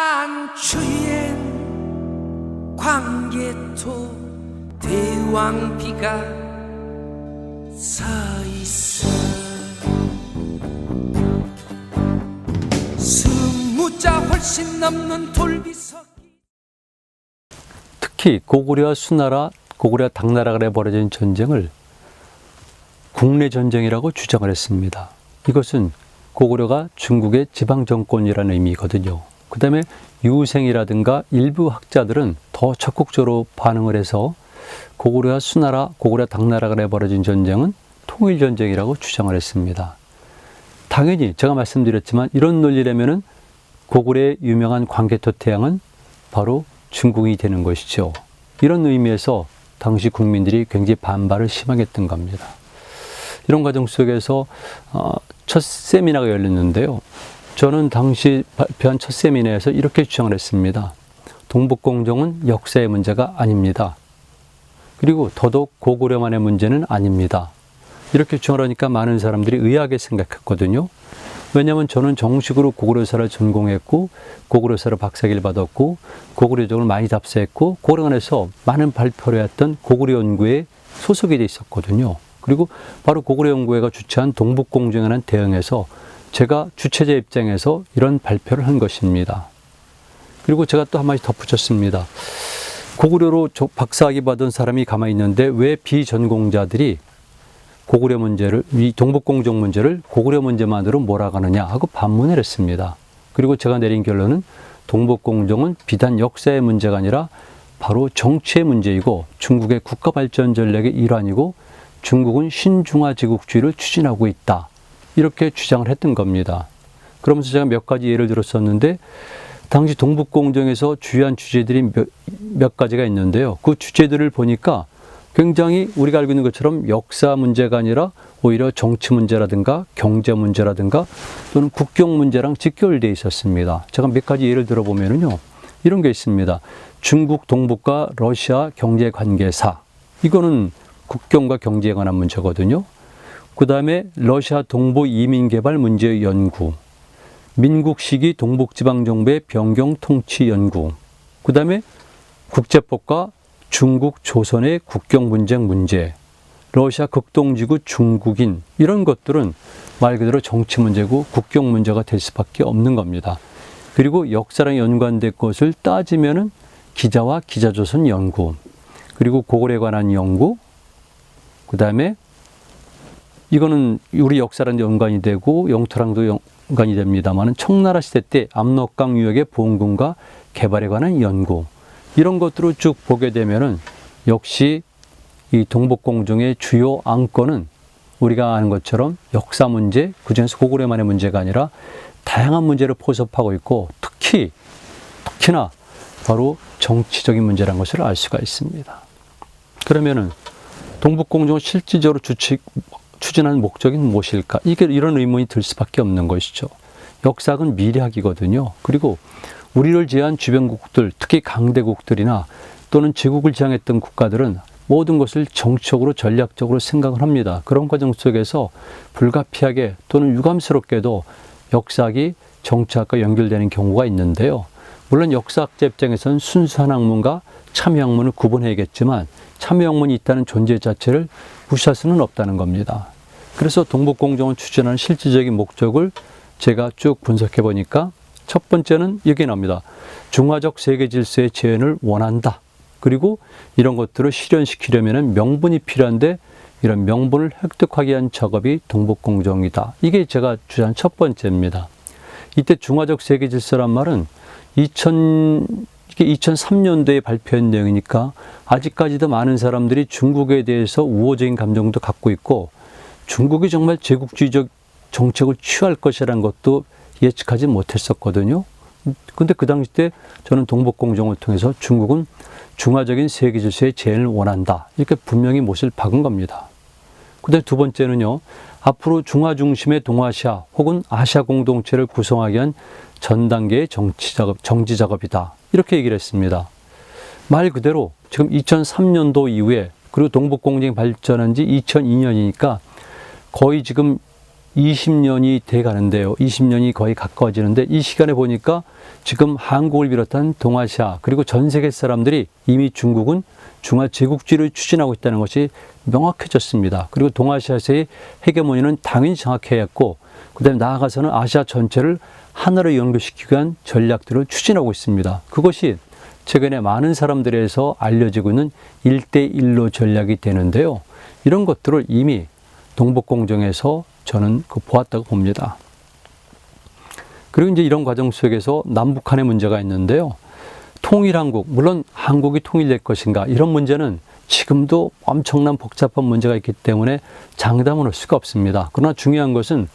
만추엔 광개토 대왕비가 서 있어 스무자 훨씬 넘는 돌비석 특히 고구려와 수나라, 고구려와 당나라 간에 벌어진 전쟁을 국내 전쟁이라고 주장을 했습니다. 이것은 고구려가 중국의 지방 정권이라는 의미거든요. 그 다음에 유생이라든가 일부 학자들은 더 적극적으로 반응을 해서 고구려와 수나라, 고구려 당나라 간에 벌어진 전쟁은 통일 전쟁이라고 주장을 했습니다. 당연히 제가 말씀드렸지만 이런 논리라면은 고구려의 유명한 광개토 태양은 바로 중국이 되는 것이죠. 이런 의미에서 당시 국민들이 굉장히 반발을 심하게 했던 겁니다. 이런 과정 속에서 어, 첫 세미나가 열렸는데요. 저는 당시 발표한 첫 세미나에서 이렇게 주장을 했습니다. 동북공정은 역사의 문제가 아닙니다. 그리고 더더욱 고구려만의 문제는 아닙니다. 이렇게 주장을 하니까 많은 사람들이 의아하게 생각했거든요. 왜냐하면 저는 정식으로 고구려사를 전공했고 고구려사를 박사기를 받았고 고구려적을 많이 답사했고 고려원에서 많은 발표를 했던 고구려 연구에 소속이 돼 있었거든요. 그리고 바로 고구려 연구회가 주최한 동북공정에 관한 대응에서 제가 주최자 입장에서 이런 발표를 한 것입니다. 그리고 제가 또 한마디 덧붙였습니다. 고구려로 조- 박사학위 받은 사람이 가만히 있는데 왜 비전공자들이 고구려 문제를 이 동북공정 문제를 고구려 문제만으로 몰아가느냐 하고 반문을 했습니다. 그리고 제가 내린 결론은 동북공정은 비단 역사의 문제가 아니라 바로 정치의 문제이고 중국의 국가 발전 전략의 일환이고 중국은 신중화 제국주의를 추진하고 있다. 이렇게 주장을 했던 겁니다. 그러면서 제가 몇 가지 예를 들었었는데 당시 동북공정에서 주요한 주제들이 몇, 몇 가지가 있는데요. 그 주제들을 보니까 굉장히 우리가 알고 있는 것처럼 역사 문제가 아니라 오히려 정치 문제라든가 경제 문제라든가 또는 국경 문제랑 직결되어 있었습니다. 제가 몇 가지 예를 들어보면은요. 이런 게 있습니다. 중국 동북과 러시아 경제 관계사. 이거는 국경과 경제에 관한 문제거든요. 그 다음에 러시아 동부 이민 개발 문제 연구. 민국 시기 동북 지방 정부의 변경 통치 연구. 그 다음에 국제법과 중국 조선의 국경 분쟁 문제, 러시아 극동지구 중국인 이런 것들은 말 그대로 정치 문제고 국경 문제가 될 수밖에 없는 겁니다. 그리고 역사랑 연관된 것을 따지면은 기자와 기자조선 연구, 그리고 고골에 관한 연구, 그 다음에 이거는 우리 역사랑 연관이 되고 영토랑도 연관이 됩니다만은 청나라 시대 때 압록강 유역의 보험군과 개발에 관한 연구 이런 것들을 쭉 보게 되면은 역시 이 동북공정의 주요 안건은 우리가 아는 것처럼 역사 문제, 그중에서 고구려만의 문제가 아니라 다양한 문제를 포섭하고 있고 특히 특히나 바로 정치적인 문제라는 것을 알 수가 있습니다. 그러면은 동북공정을 실질적으로 주치, 추진하는 목적이 무엇일까? 이게 이런 의문이 들 수밖에 없는 것이죠. 역사학은 미래학이거든요. 그리고 우리를 제한 주변국들, 특히 강대국들이나 또는 제국을 지향했던 국가들은 모든 것을 정치적으로 전략적으로 생각을 합니다. 그런 과정 속에서 불가피하게 또는 유감스럽게도 역사학이 정치학과 연결되는 경우가 있는데요. 물론 역사학자 입장에서는 순수한 학문과 참여 학문을 구분해야겠지만 참여 학문이 있다는 존재 자체를 무시할 수는 없다는 겁니다. 그래서 동북공정을 추진하는 실질적인 목적을 제가 쭉 분석해 보니까 첫 번째는 여기 나옵니다. 중화적 세계 질서의 재현을 원한다. 그리고 이런 것들을 실현시키려면 명분이 필요한데 이런 명분을 획득하기 위한 작업이 동북공정이다. 이게 제가 주장한 첫 번째입니다. 이때 중화적 세계 질서란 말은 2000, 이게 2003년도에 발표한 내용이니까 아직까지도 많은 사람들이 중국에 대해서 우호적인 감정도 갖고 있고 중국이 정말 제국주의적 정책을 취할 것이라는 것도 예측하지 못했었거든요. 근데 그 당시 때 저는 동북공정을 통해서 중국은 중화적인 세계 질서의 재현을 원한다. 이렇게 분명히 못을 박은 겁니다. 근데 두 번째는요. 앞으로 중화 중심의 동아시아 혹은 아시아 공동체를 구성하기 위한 전 단계의 정치 작업, 정지 작업이다. 이렇게 얘기를 했습니다. 말 그대로 지금 2003년도 이후에 그리고 동북공정이 발전한 지 2002년이니까 거의 지금 20년이 돼 가는데요. 20년이 거의 가까워지는데 이 시간에 보니까 지금 한국을 비롯한 동아시아 그리고 전 세계 사람들이 이미 중국은 중화 제국주의를 추진하고 있다는 것이 명확해졌습니다. 그리고 동아시아에서의 헤게모니는 당연히 장악해야 했고 그다음에 나아가서는 아시아 전체를 하나로 연결시키기 위한 전략들을 추진하고 있습니다. 그것이 최근에 많은 사람들에서 알려지고 있는 일대일로 전략이 되는데요. 이런 것들을 이미 동북공정에서 저는 그 보았다고 봅니다. 그리고 이제 이런 과정 속에서 남북한의 문제가 있는데요. 통일한국, 물론 한국이 통일될 것인가, 이런 문제는 지금도 엄청난 복잡한 문제가 있기 때문에 장담은 할 수가 없습니다. 그러나 중요한 것은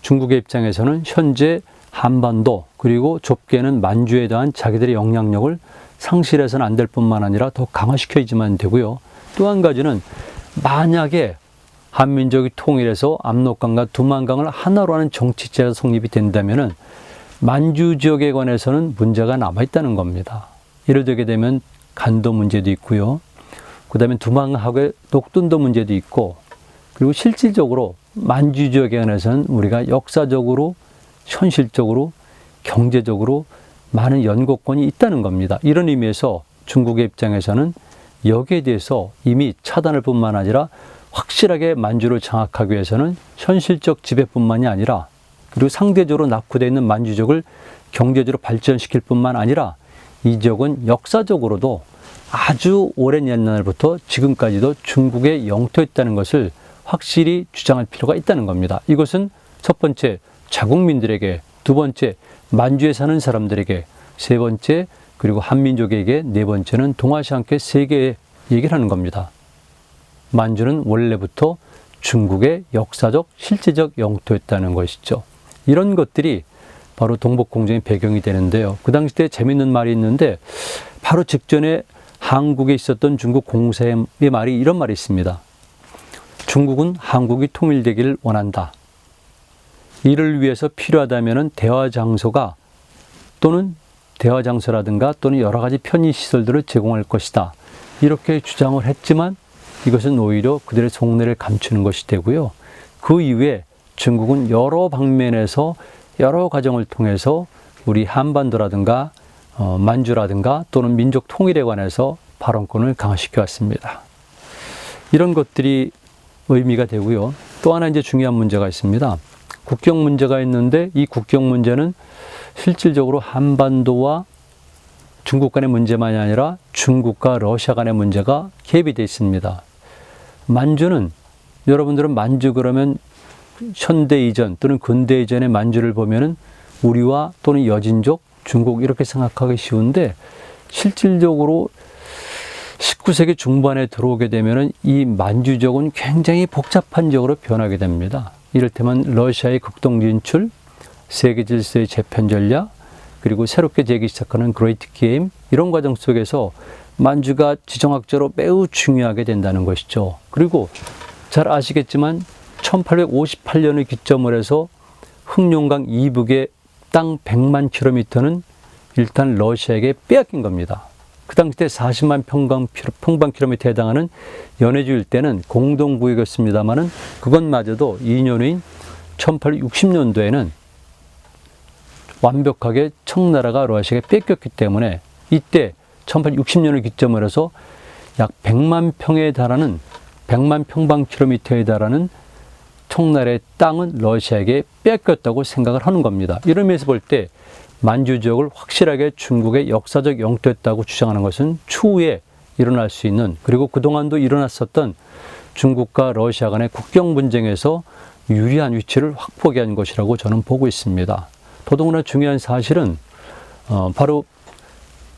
중국의 입장에서는 현재 한반도, 그리고 좁게는 만주에 대한 자기들의 영향력을 상실해서는 안 될 뿐만 아니라 더 강화시켜야지만 되고요. 또 한 가지는 만약에 한민족이 통일해서 압록강과 두만강을 하나로 하는 정치제가 성립이 된다면은 만주 지역에 관해서는 문제가 남아 있다는 겁니다. 예를 들게 되면 간도 문제도 있고요. 그다음에 두만강하고의 녹둔도 문제도 있고 그리고 실질적으로 만주 지역에 관해서는 우리가 역사적으로 현실적으로 경제적으로 많은 연고권이 있다는 겁니다. 이런 의미에서 중국의 입장에서는 여기에 대해서 이미 차단할 뿐만 아니라 확실하게 만주를 장악하기 위해서는 현실적 지배뿐만이 아니라 그리고 상대적으로 낙후되어 있는 만주족을 경제적으로 발전시킬 뿐만 아니라 이 지역은 역사적으로도 아주 오랜 옛날부터 지금까지도 중국의 영토였다는 것을 확실히 주장할 필요가 있다는 겁니다. 이것은 첫 번째 자국민들에게, 두 번째 만주에 사는 사람들에게, 세 번째 그리고 한민족에게, 네 번째는 동아시아 함께 세계에 얘기를 하는 겁니다. 만주는 원래부터 중국의 역사적, 실제적 영토였다는 것이죠. 이런 것들이 바로 동북공정의 배경이 되는데요. 그 당시 때 재밌는 말이 있는데 바로 직전에 한국에 있었던 중국 공사의 말이 이런 말이 있습니다. 중국은 한국이 통일되기를 원한다. 이를 위해서 필요하다면 대화 장소가 또는 대화 장소라든가 또는 여러 가지 편의 시설들을 제공할 것이다. 이렇게 주장을 했지만 이것은 오히려 그들의 속내를 감추는 것이 되고요. 그 이후에 중국은 여러 방면에서 여러 과정을 통해서 우리 한반도라든가 어, 만주라든가 또는 민족 통일에 관해서 발언권을 강화시켜 왔습니다. 이런 것들이 의미가 되고요. 또 하나 이제 중요한 문제가 있습니다. 국경 문제가 있는데 이 국경 문제는 실질적으로 한반도와 중국 간의 문제만이 아니라 중국과 러시아 간의 문제가 개입이 되어 있습니다. 만주는 여러분들은 만주 그러면 현대 이전 또는 근대 이전의 만주를 보면은 우리와 또는 여진족, 중국 이렇게 생각하기 쉬운데 실질적으로 19세기 중반에 들어오게 되면은 이 만주족은 굉장히 복잡한 지역으로 변하게 됩니다. 이를테면 러시아의 극동 진출, 세계 질서의 재편 전략, 그리고 새롭게 재기 시작하는 그레이트 게임 이런 과정 속에서 만주가 지정학적으로 매우 중요하게 된다는 것이죠. 그리고 잘 아시겠지만 1858년을 기점으로 해서 흑룡강 이북의 땅 100만 킬로미터는 일단 러시아에게 빼앗긴 겁니다. 그 당시 때 40만 평방, 평방 킬로미터에 해당하는 연해주 일대는 공동구역이었습니다마는 그것마저도 2년 후인 1860년도에는 완벽하게 청나라가 러시아에게 뺏겼기 때문에 이때 1860년을 기점으로 해서 약 100만 평에 달하는 100만 평방 킬로미터에 달하는 청나라의 땅은 러시아에게 뺏겼다고 생각을 하는 겁니다. 이런 면에서 볼 때 만주 지역을 확실하게 중국의 역사적 영토였다고 주장하는 것은 추후에 일어날 수 있는 그리고 그동안도 일어났었던 중국과 러시아 간의 국경 분쟁에서 유리한 위치를 확보하게 한 것이라고 저는 보고 있습니다. 더더구나 중요한 사실은 어, 바로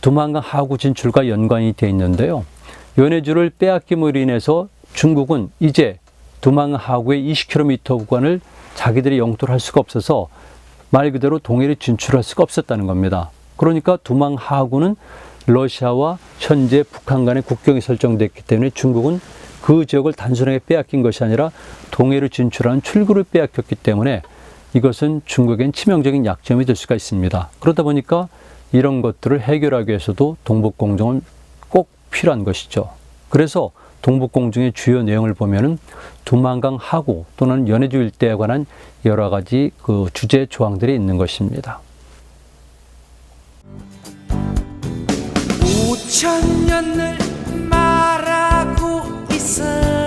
두만강 하구 진출과 연관이 되어 있는데요. 연해주를 빼앗김으로 인해서 중국은 이제 두만강 하구의 20km 구간을 자기들의 영토로 할 수가 없어서 말 그대로 동해를 진출할 수가 없었다는 겁니다. 그러니까 두망 하구는 러시아와 현재 북한 간의 국경이 설정됐기 때문에 중국은 그 지역을 단순하게 빼앗긴 것이 아니라 동해를 진출하는 출구를 빼앗겼기 때문에 이것은 중국엔 치명적인 약점이 될 수가 있습니다. 그러다 보니까 이런 것들을 해결하기 위해서도 동북공정은 꼭 필요한 것이죠. 그래서 동북공중의 주요 내용을 보면은 두만강 하구 또는 연해주 일대에 관한 여러 가지 그 주제 조항들이 있는 것입니다. 5천년을 말하고 있어